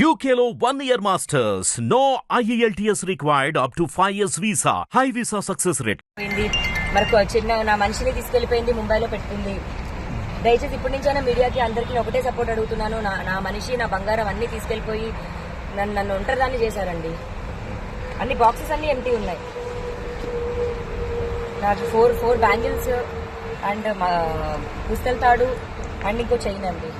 యూకేలో one year masters no E IELTS required up to 5 years visa. High visa success rate. మరి చిన్న నా మనిషిని తీసుకెళ్ళిపోయింది ముంబైలో పెట్టుకుంది దయచేసి ఇప్పటి నుంచైనా మీడియాకి అందరికీ ఒకటే సపోర్ట్ అడుగుతున్నాను. నా నా మనిషి నా బంగారం అన్ని తీసుకెళ్ళిపోయి నన్ను నన్ను ఒంటరిదాన్ని చేశారండి. అన్ని బాక్సెస్ అన్ని ఎంటీ ఉన్నాయి. నాకు ఫోర్ ఫోర్ బ్యాంగిల్స్ అండ్ మా పుస్తల తాడు అండ్ ఇంకో చైన్ అండి.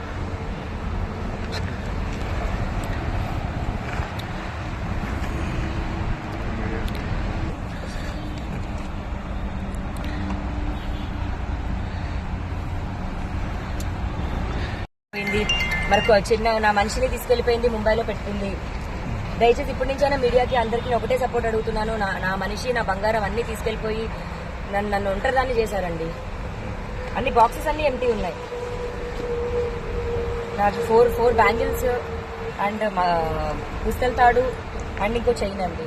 మరి చిన్న నా మనిషిని తీసుకెళ్ళిపోయింది ముంబైలో పెట్టుకుంది దయచేసి ఇప్పటి నుంచైనా మీడియాకి అందరికీ ఒకటే సపోర్ట్ అడుగుతున్నాను. నా నా మనిషి నా బంగారం అన్ని తీసుకెళ్ళిపోయి నన్ను నన్ను ఒంటరిదాన్ని చేశారండి. అన్ని బాక్సెస్ అన్ని ఎంటీ ఉన్నాయి. నాకు ఫోర్ ఫోర్ బ్యాంగిల్స్ అండ్ మా తాడు అండ్ ఇంకో చైన్ అండి.